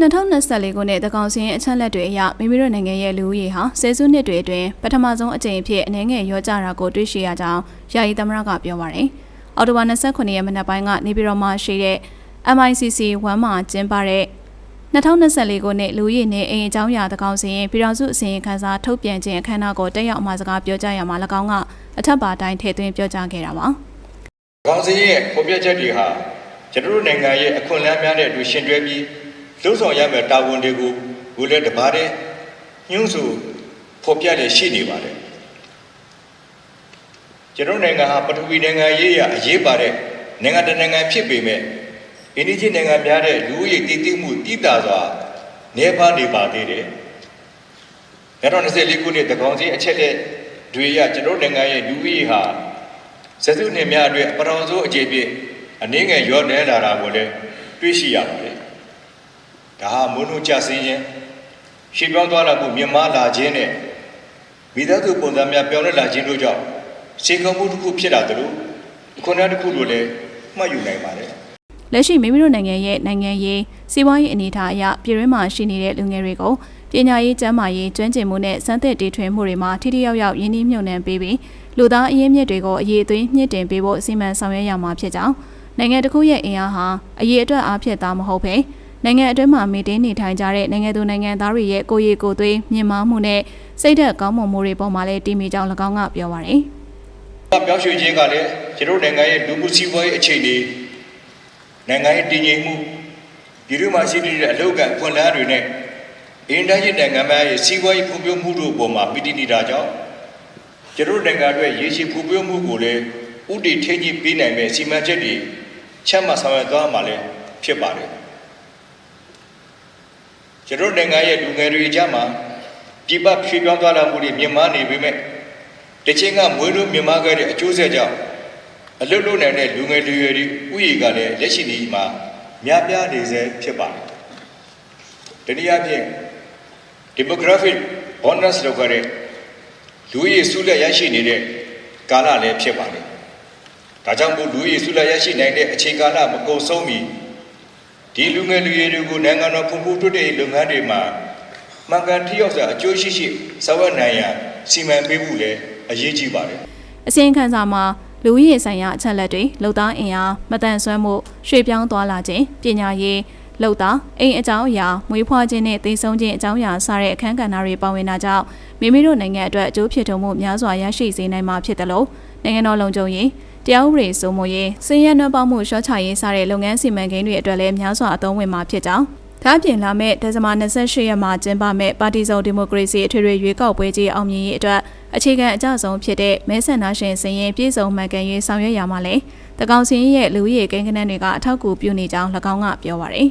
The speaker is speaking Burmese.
2024ခုနှစ်သကောင်စင်းအချက်လက်တွေအရမိမိတို့နိုင်ငံရဲ့လူဦးရေဟာဆယ်စုနှစ်တွေအတွင်းပထမဆုံးအကြိမ်အဖြစ်အနေငယ်ရောကြတာကိုတွေ့ရှိရကြောင်းယာယီသမရကပြောပါရယ်။အော်တိုဘာ29ရက်မနက်ပိုင်းကနေပြည်တော်မှာရှိတဲ့ MICC 1မှာကျင်းပတဲ့2024ခုနှစ်လူဦးရေနဲ့အိမ်အကြောင်းအရာသကောင်စင်းပြည်တော်စုအစီရင်ခံစာထုတ်ပြန်ခြင်းအခမ်းအနားကိုတက်ရောက်မှစကားပြောကြားရမှာ၎င်းကအထက်ပါတိုင်းထည့်သွင်းပြောကြားခဲ့တာပါ။ခေါင်းစဉ်ရဲ့ဖော်ပြချက်တွေဟာကျွန်တော်တို့နိုင်ငံရဲ့အခွင့်အလမ်းများနဲ့အတူရှင်တွဲပြီး လှုပ်ဆောင်ရမယ့်တာဝန်တွေကိုကိုလည်းတပါးတည်းညှို့ဆိုဖော်ပြလျက်ရှိနေပါတယ်ကျွန်တော်တို့နိုင်ငံဟာပထဝီနိုင်ငံရေးရအရေးပါတဲ့နိုင်ငံတစ်နိုင်ငံဖြစ်ပေမဲ့အင်းဒီချင်းနိုင်ငံများတဲ့လူဦးရေတည်တည်မှုတည်တာစွာနေပါနေပါသေးတယ်2024ခုနှစ်တကောင်စီအချက်လက်တွေရကျွန်တော်တို့နိုင်ငံရဲ့လူဦးရေဟာစက်စုနှစ်များအတွက်အပတော်စိုးအခြေပြည့်အနည်းငယ်ရောနေလာတာကိုလည်းတွေ့ရှိရပါတယ်။ ဒါဟာမွန်းလို့ကြဆင်းခြင်းရှေ့ပြောင်းသွားလာမှုမြင့်မားလာခြင်းနဲ့မိသားစုပုံစံများပြောင်းလဲလာခြင်းတို့ကြောင့်စေကုံမှုတစ်ခုဖြစ်လာသလိုခုနတစ်ခုလိုလည်းမှတ်ယူနိုင်ပါတယ်။လက်ရှိမိမိတို့နိုင်ငံရဲ့နိုင်ငံရေးစီးပွားရေးအနေအထားအရပြည်တွင်းမှာရှိနေတဲ့လူငယ်တွေကိုပညာရေးကျန်းမာရေးကျွမ်းကျင်မှုနဲ့စမ်းသစ်တီထွင်မှုတွေမှာထိထိရောက်ရောက်ရင်းနှီးမြှုပ်နှံပေးပြီးလူသားအရင်းမြစ်တွေကိုအရေးအသွေးမြင့်တင်ပေးဖို့အစီအမံဆောင်ရွက်ရမှာဖြစ်ကြောင်းနိုင်ငံတစ်ခုရဲ့အင်အားဟာအရေးအတွက်အားဖြင့်သာမဟုတ်ဘဲ နိုင်ငံအတွင်းမှာမီတင်းနေထိုင်ကြတဲ့နိုင်ငံသူနိုင်ငံသားတွေရဲ့ကိုယ်ရည်ကိုယ်သွေးမြင့်မားမှုနဲ့စိတ်ဓာတ်ကောင်းမွန်မှုတွေပေါ်မှာလည်းတည်မီကြောင်း၎င်းကပြောပါရယ်ပြောင်းရွှေ့ခြင်းကလည်းကျွန်တော်တို့နိုင်ငံရဲ့လူမှုစီးပွားရေးအခြေအနေနိုင်ငံရဲ့တည်ငြိမ်မှုပြည်တွင်းမှာရှိနေတဲ့အလုပ်ကအခွင့်အလမ်းတွေနဲ့အင်တိုင်းနိုင်ငံများရဲ့စီးပွားရေးဖွံ့ဖြိုးမှုတို့အပေါ်မှာပြည်တည်နေတာကြောင့်ကျွန်တော်တို့နိုင်ငံအတွက်ရေရှည်ဖွံ့ဖြိုးမှုကိုလည်းဥတည်ထိန်းကြီးပေးနိုင်မဲ့စီမံချက်တွေချမှတ်ဆောင်ရွက်သွားမှာလည်းဖြစ်ပါတယ် ကျွန်တော်တို့နိုင်ငံရဲ့လူငယ်တွေအကြားမှာပြည်ပဖြေပြောင်းသွားလာမှုတွေမြင့်မားနေပေမဲ့တချင်းကမွေးလို့မြင့်မားခဲ့တဲ့အကျိုးဆက်ကြောင့်အလွတ်လွတ်နိုင်တဲ့လူငယ်လူရွယ်တွေဥယျာဉ်ကလည်းလက်ရှိนี้မှာများပြားနေစေဖြစ်ပါတယ်။ဒီနည်းအားဖြင့် demographic bonus လောက်ကြတဲ့လူရည်စုလက်ရရှိနေတဲ့ကာလလည်းဖြစ်ပါတယ်။ဒါကြောင့်မို့လူရည်စုလက်ရရှိနိုင်တဲ့အခြေကာလမကုန်ဆုံးမီ ဒီလူငယ်လူရွယ်တွေကိုနိုင်ငံတော်ဖွံ့ဖြိုးတိုးတက်ရေးလုပ်ငန်းတွေမှာမှန်ကန်ထိရောက်စွာအကျိုးရှိရှိဆောင်ရွက်နိုင်ရန်စီမံပေးဖို့လည်းအရေးကြီးပါတယ်။အစီရင်ခံစာမှာလူဦးရေဆိုင်ရာအချက်လက်တွေလုံသားအင်အားမတန်ဆွမ်းမှုရွှေ့ပြောင်းသွားလာခြင်းပညာရေးလုံသားအိမ်အကြောင်းအရာမွေးဖွားခြင်းနဲ့သိဆုံးခြင်းအကြောင်းအရာစတဲ့အခန်းကဏ္ဍတွေပါဝင်တာကြောင့်မိမိတို့နိုင်ငံအတွက်အကျိုးဖြစ်ထွန်းမှုများစွာရရှိစေနိုင်မှာဖြစ်တယ်လို့နိုင်ငံတော်လုံခြုံရေး တရားဥပဒေစိုးမိုးရေးစည်ရနှံ့ပေါမှုရှော့ချရေးစတဲ့လုပ်ငန်းစီမံကိန်းတွေအတွက်လည်းများစွာအသုံးဝင်မှာဖြစ်ကြောင်းဒါ့အပြင်လာမယ့်ဒဇမ28ရက်မှာကျင်းပမယ့်ပါတီစုံဒီမိုကရေစီအထွေထွေရွေးကောက်ပွဲကြီးအောင်မြင်ရေးအတွက်အခြေခံအကျဆုံးဖြစ်တဲ့မဲဆန္ဒရှင်စည်ရင်ပြည်စုံမှန်ကန်ရေးဆောင်ရွက်ရမှာလဲတကောင်စင်ရဲ့လူဦးရေကိန်းဂဏန်းတွေကအထောက်အကူပြုနေကြောင်း၎င်းကပြောပါရယ်